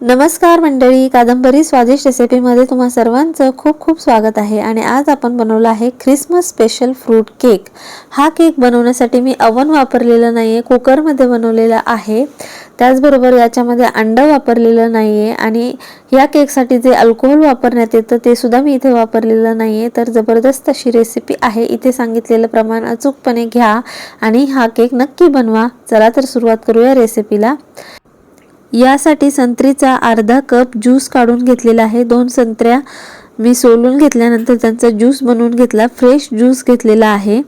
नमस्कार मंडळी कादंबरी स्वादिष्ट रेसिपीमध्ये तुम्हा सर्वांचं खूप खूप स्वागत आहे आणि आज आपण बनवलं आहे ख्रिसमस स्पेशल फ्रूट केक हा केक बनवण्यासाठी मी अवन वापरलेलं नाही आहे कुकरमध्ये बनवलेला आहे. त्याचबरोबर याच्यामध्ये अंडं वापरलेलं नाही आहे आणि या केकसाठी जे अल्कोहोल वापरण्यात येतं ते सुद्धा मी इथे वापरलेलं नाही आहे तर जबरदस्त अशी रेसिपी आहे. इथे सांगितलेलं प्रमाण अचूकपणे घ्या आणि हा केक नक्की बनवा. चला तर सुरुवात करूया रेसिपीला यासाठी संत्रीचा अर्धा कप ज्यूस काढून घेतलेला आहे. दोन संत्र्या मी सोलून घेतल्यानंतर त्यांचा ज्यूस बनवून घेतला. फ्रेश ज्यूस घेतलेला आहे.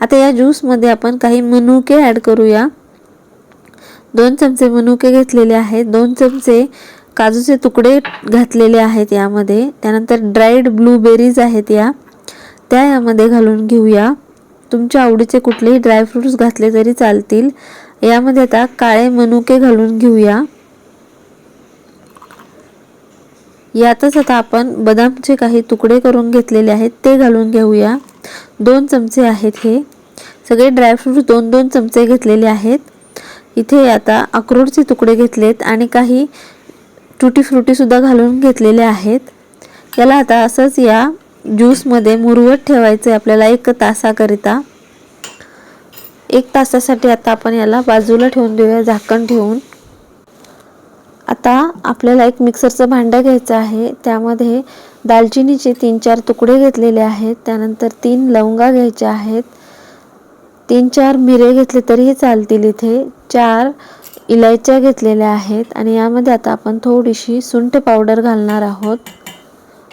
आता या ज्यूसमध्ये आपण काही मनुके ॲड करूया. दोन चमचे मनुके घेतलेले आहेत. दोन चमचे काजूचे तुकडे घातलेले आहेत यामध्ये. त्यानंतर ड्राईड ब्लूबेरीज आहेत या. त्या यामध्ये घालून घेऊया. तुमच्या आवडीचे कुठलेही ड्रायफ्रूट्स घातले तरी चालतील. यामध्ये आता काळे मनुके घालून घेऊया. यातच आता आपण बदामचे काही तुकडे करून घेतलेले आहेत ते घालून घेऊया. दोन चमचे आहेत हे. सगळे ड्रायफ्रूट दोन दोन चमचे घेतलेले आहेत. इथे आता अक्रोडचे तुकडे घेतलेत आणि काही टुटी फ्रुटीसुद्धा घालून घेतलेले आहेत. याला आता असंच या ज्यूसमध्ये मुरवत ठेवायचं आहे आपल्याला एक तासाकरिता. एक तासासाठी आता आपण याला बाजूला ठेवून देऊया झाकण ठेवून. आता आपल्याला एक मिक्सरचं भांडं घ्यायचं आहे. त्यामध्ये दालचिनीचे तीन चार तुकडे घेतलेले आहेत. त्यानंतर तीन लवंगा घ्यायच्या आहेत. तीन चार मिरे घेतले तरीही चालतील इथे. चार इलायच्या घेतलेल्या आहेत आणि यामध्ये आता आपण थोडीशी सुंठ पावडर घालणार आहोत.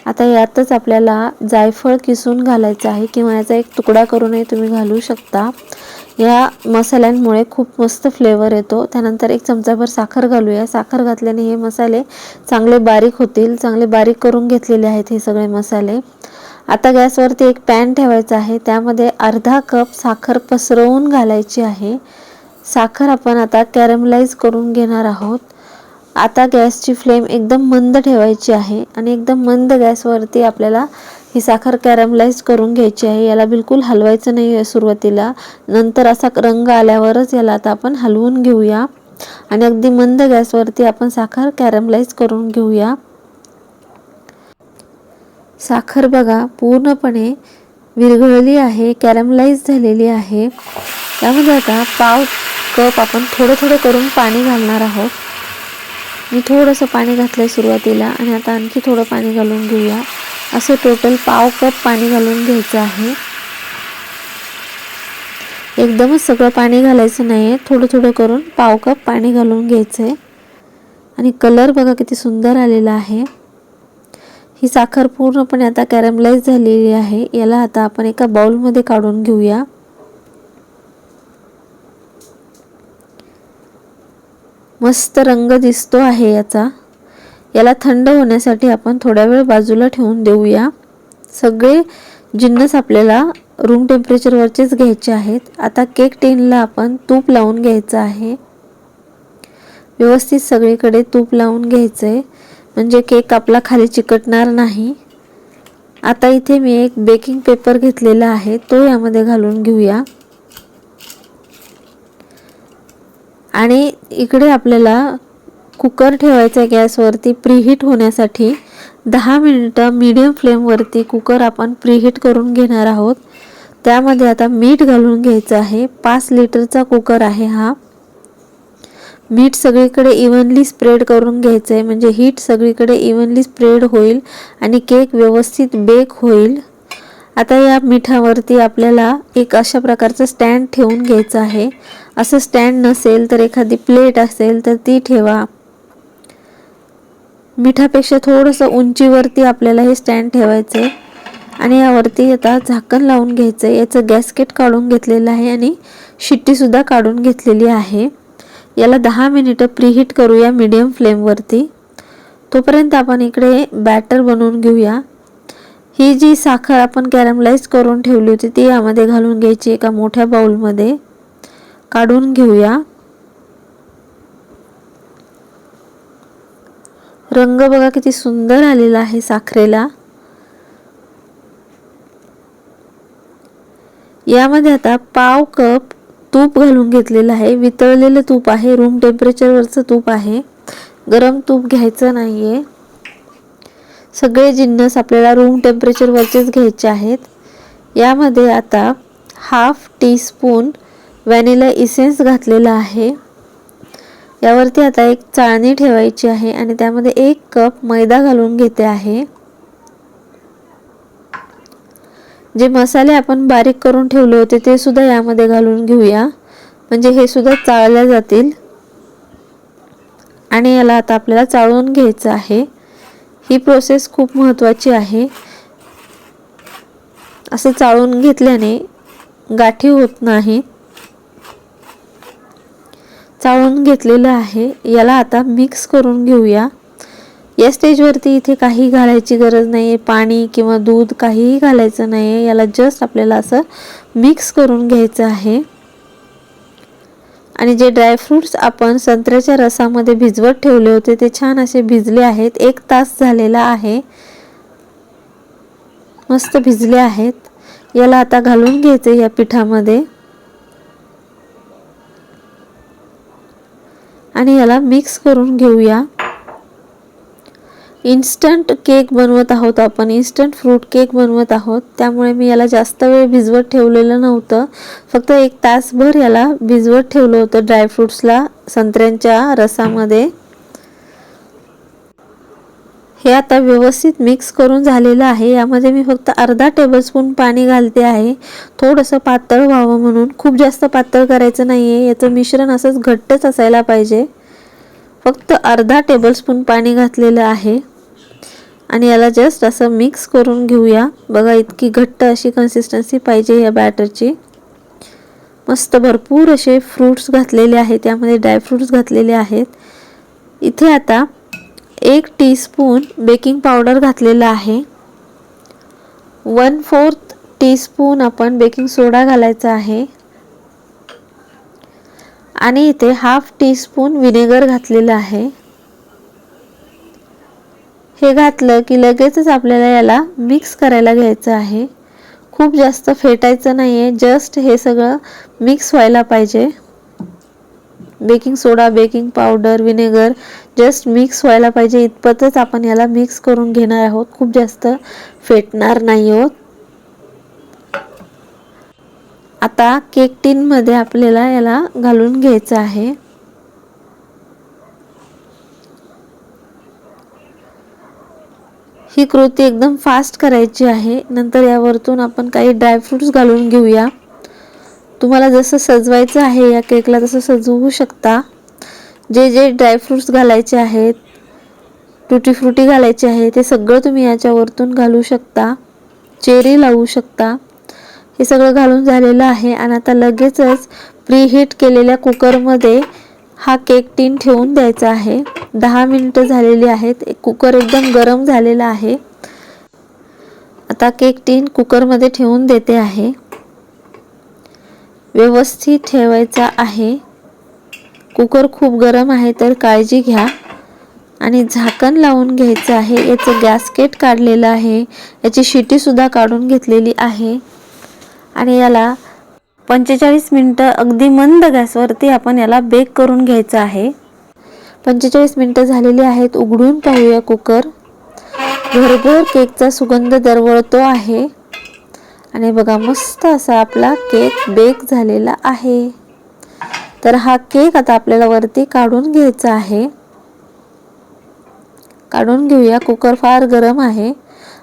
आता यातच आपल्याला जायफळ किसून घालायचं आहे किंवा याचा एक तुकडा करूनही तुम्ही घालू शकता. या मसाल्यांमुळे खूप मस्त फ्लेवर येतो. त्यानंतर एक चमचाभर साखर घालूया. साखर घातल्याने हे मसाले चांगले बारीक होतील. चांगले बारीक करून घेतलेले आहेत हे सगळे मसाले. आता गॅसवरती एक पॅन ठेवायचा आहे. त्यामध्ये अर्धा कप साखर पसरवून घालायची आहे. साखर आपण आता कॅरमलाइज करून घेणार आहोत. आता गॅसची फ्लेम एकदम मंद ठेवायची आहे आणि एकदम मंद गॅसवरती आपल्याला ही साखर कॅरमलाइज करून घ्यायची आहे. याला बिलकुल हलवायचं नाही आहे सुरुवातीला. नंतर असा रंग आल्यावरच याला आता आपण हलवून घेऊया. आणि अगदी मंद गॅसवरती आपण साखर कॅरमलाइज करून घेऊया. साखर बघा पूर्णपणे विरघळली आहे कॅरमलाइज झालेली आहे. त्यामध्ये आता पाव कप आपण थोडं थोडं करून पाणी घालणार आहोत. मी थोडंसं पाणी घातलं आहे सुरुवातीला आणि आता आणखी थोडं पाणी घालून घेऊया. असं टोटल पाव कप पाणी घालून घ्यायचं आहे. एकदमच सगळं पाणी घालायचं नाही आहे थोडं थोडं करून पाव कप पाणी घालून घ्यायचं आहे आणि कलर बघा किती सुंदर आलेला आहे. ही साखर पूर्णपणे आता कॅरमलाइज झालेली आहे. याला आता आपण एका बाउलमध्ये काढून घेऊया. मस्त रंग दिसतो आहे याचा. याला थंड होण्यासाठी आपण थोड्या वेळ बाजूला ठेवून देऊया. सगळे जिन्नस आपल्याला रूम टेम्परेचरवरचेच घ्यायचे आहेत. आता केक टेनला आपण तूप लावून घ्यायचं आहे. व्यवस्थित सगळीकडे तूप लावून घ्यायचं आहे म्हणजे केक आपला खाली चिकटणार नाही. आता इथे मी एक बेकिंग पेपर घेतलेला आहे. तो यामध्ये घालून घेऊया. आणि इकडे आपल्याला कुकर ठेवायचा आहे गॅसवरती प्रीहीट होण्यासाठी दहा मिनिटं मीडियम फ्लेमवरती कुकर आपण प्रीहीट करून घेणार आहोत. त्यामध्ये आता मीठ घालून घ्यायचं आहे. पाच लिटरचा कुकर आहे हा. मीठ सगळीकडे इव्हनली स्प्रेड करून घ्यायचं आहे म्हणजे हीट सगळीकडे इव्हनली स्प्रेड होईल आणि केक व्यवस्थित बेक होईल. आता या मिठावरती आपल्याला एक अशा प्रकारचं स्टँड ठेवून घ्यायचं आहे. असं स्टँड नसेल तर एखादी प्लेट असेल तर ती ठेवा. मिठापेक्षा थोडंसं उंचीवरती आपल्याला हे स्टँड ठेवायचं आहे आणि यावरती आता झाकण लावून घ्यायचं आहे याचं गॅसकेट काढून घेतलेलं आहे आणि शिट्टीसुद्धा काढून घेतलेली आहे. याला दहा मिनिटं प्रीहीट करूया मीडियम फ्लेमवरती तोपर्यंत आपण इकडे बॅटर बनवून घेऊया. ही जी साखर आपण कॅरमलाइज करून ठेवली होती ती यामध्ये घालून घ्यायची एका मोठ्या बाऊलमध्ये काढून घेऊया. रंग बघा किती सुंदर आलेला आहे साखरेला. यामध्ये आता पाव कप तूप घालून घेतलेलं आहे. वितळलेलं तूप आहे. रूम टेम्परेचरवरचं तूप आहे. गरम तूप घ्यायचं नाही आहे सगळे जिन्नस आपल्याला रूम टेम्परेचरवरचेच घ्यायचे आहेत. यामध्ये आता half teaspoon vanilla essence घातलेला आहे. यावरती आता एक चाळणी ठेवायची आहे आणि त्यामध्ये एक कप मैदा घालून घेते आहे. जे मसाले आपण बारीक करून ठेवले होते ते सुद्धा यामध्ये घालून घेऊया. म्हणजे हे सुद्धा चाळल्या जातील. आणि याला आता आपल्याला चाळून घ्यायचं आहे. ही प्रोसेस खूप महत्त्वाची आहे. असं चाळून घेतल्याने गाठी होत नाही. चाळून घेतलेलं आहे. याला आता मिक्स करून घेऊया. या स्टेजवरती इथे काही घालायची गरज नाही आहे पाणी किंवा दूध काहीही घालायचं नाही आहे याला जस्ट आपल्याला असं मिक्स करून घ्यायचं आहे. आणि जे ड्रायफ्रूट्स आपण संत्र्याच्या रसामध्ये भिजवत ठेवले होते ते छान असे भिजले आहेत. एक तास झालेला आहे. मस्त भिजले आहेत. याला आता घालून घ्यायचं या पिठामध्ये. आणि याला मिक्स करून घेऊया. इन्स्टंट केक बनवत आहोत आपण. इन्स्टंट फ्रूट केक बनवत आहोत. त्यामुळे मी याला जास्त वेळ भिजवत ठेवलेलं नव्हतं. फक्त एक तासभर याला भिजवत ठेवलं होतं ड्रायफ्रूट्सला संत्र्यांच्या रसामध्ये. हे आता व्यवस्थित मिक्स करून झालेलं आहे. यामध्ये मी फक्त अर्धा टेबलस्पून पाणी घालते आहे. थोडंसं पातळ व्हावं म्हणून. खूप जास्त पातळ करायचं नाही आहे याचं मिश्रण असंच घट्टच असायला पाहिजे. फक्त अर्धा टेबलस्पून पाणी घातलेलं आहे. आणि याला जस्ट असं मिक्स करून घेऊया. बघा इतकी घट्ट अशी कन्सिस्टन्सी पाहिजे या बॅटरची मस्त भरपूर असे फ्रूट्स घातलेले आहेत. त्यामध्ये ड्रायफ्रूट्स घातलेले आहेत. इथे आता एक टीस्पून बेकिंग पावडर घातलेला आहे. वन फोर्थ टीस्पून आपण बेकिंग सोडा घालायचा आहे. आणि इथे हाफ टीस्पून विनेगर घातलेलं आहे. हे घातलं की लगेचच आपल्याला याला मिक्स करायला घ्यायचं आहे. खूप जास्त फेटायचं नाही आहे जस्ट हे सगळं मिक्स व्हायला पाहिजे. Baking soda baking powder vinegar just mix व्हायला पाहिजे. इतपतच आपण याला मिक्स करून घेणार आहोत. खूप जास्त फेटणार नाही आहोत. आता केक टीनमध्ये आपल्याला याला घालून घ्यायचं आहे. ही कृती एकदम फास्ट करायची आहे. नंतर यावरतून आपण काही ड्रायफ्रूट्स घालून घेऊया. तुम्हाला जसं सजवायचं आहे या केकला तसं सजवू शकता. जे जे ड्रायफ्रूट्स घालायचे आहेत टुटी फ्रुटी घालायचे आहे ते सगळं तुम्ही याच्यावरतून घालू शकता. चेरी लावू शकता. हे सगळं घालून झालेलं आहे आणि आता लगेचच प्रीहीट केलेल्या कुकरमध्ये हा केक टीन ठेवून द्यायचा आहे. दहा मिनटं झालेली आहेत. एक कुकर एकदम गरम झालेला आहे. आता केक टीन कुकरमध्ये ठेवून देते आहे. व्यवस्थित ठेवायचा आहे. कुकर खूप गरम आहे तर काळजी घ्या. आणि झाकण लावून घ्यायचं आहे. याचं गॅसकेट काढलेलं आहे. याची शिटीसुद्धा काढून घेतलेली आहे. आणि याला पंचेचाळीस मिनटं अगदी मंद गॅसवरती आपण याला बेक करून घ्यायचं आहे. पंचेचाळीस मिनटं झालेली आहेत. उघडून पाहूया कुकर. घरभर केकचा सुगंध दरवळतो आहे. आणि बघा मस्त असा आपला केक बेक झालेला आहे. तर हा केक आता आपल्याला वरती काढून घ्यायचा आहे. काढून घेऊया. कुकर फार गरम आहे.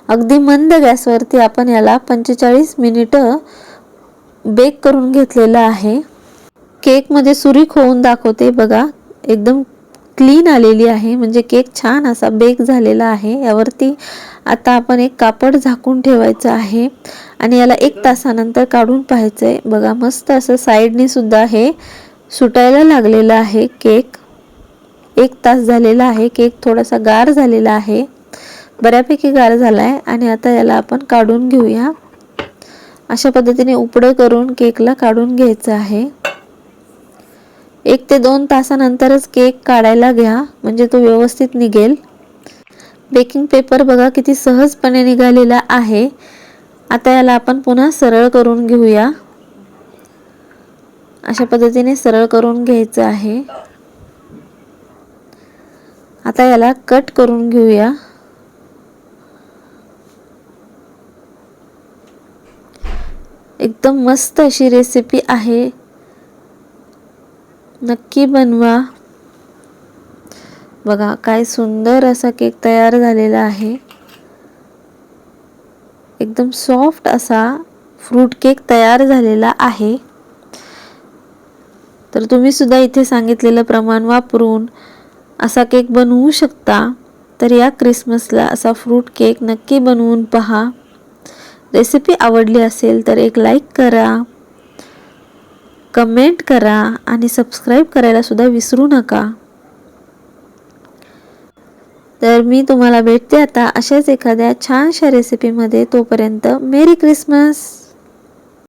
अगदी मंद गॅसवरती आपण याला पंचेचाळीस मिनिटं बेक करून घेतलेलं आहे. केकमध्ये सुरीक होऊन दाखवते बघा. एकदम क्लीन आलेली आहे. म्हणजे केक छान असा बेक झालेला आहे. यावरती आता आपण एक कापड झाकून ठेवायचं आहे. आणि याला एक तासानंतर काढून पाहायचं आहे बघा मस्त असं साईडने सुद्धा हे सुटायला लागलेलं आहे केक एक तास झालेला आहे. केक थोडासा गार झालेला आहे. बऱ्यापैकी गार झाला आहे आणि आता याला आपण काढून घेऊया. अशा पद्धतीने उपडं करून केकला काढून घ्यायचं आहे. एक ते दोन तासानंतरच केक काढायला घ्या म्हणजे तो व्यवस्थित निघेल. बेकिंग पेपर बघा किती सहजपणे निघालेला आहे. आता याला आपण पुन्हा सरळ करून घेऊया. अशा पद्धतीने सरळ करून घ्यायचं आहे. आता याला कट करून घेऊया. एकदम मस्त अशी रेसिपी आहे. नक्की बनवा. बघा काय सुंदर असा केक तयार झालेला आहे. एकदम सॉफ्ट असा फ्रूट केक तयार झालेला आहे. तर तुम्ही सुद्धा इथे सांगितलेलं प्रमाण वापरून असा केक बनवू शकता. तर या क्रिसमसला असा फ्रूट केक नक्की बनवून पहा. रेसिपी आवडली असेल तर एक लाईक करा. कमेंट करा आणि सबस्क्राईब करायला सुद्धा विसरू नका. तर मी तुम्हाला भेटते आता अशाच एखाद्या छानशा रेसिपीमध्ये तोपर्यंत मेरी क्रिसमस!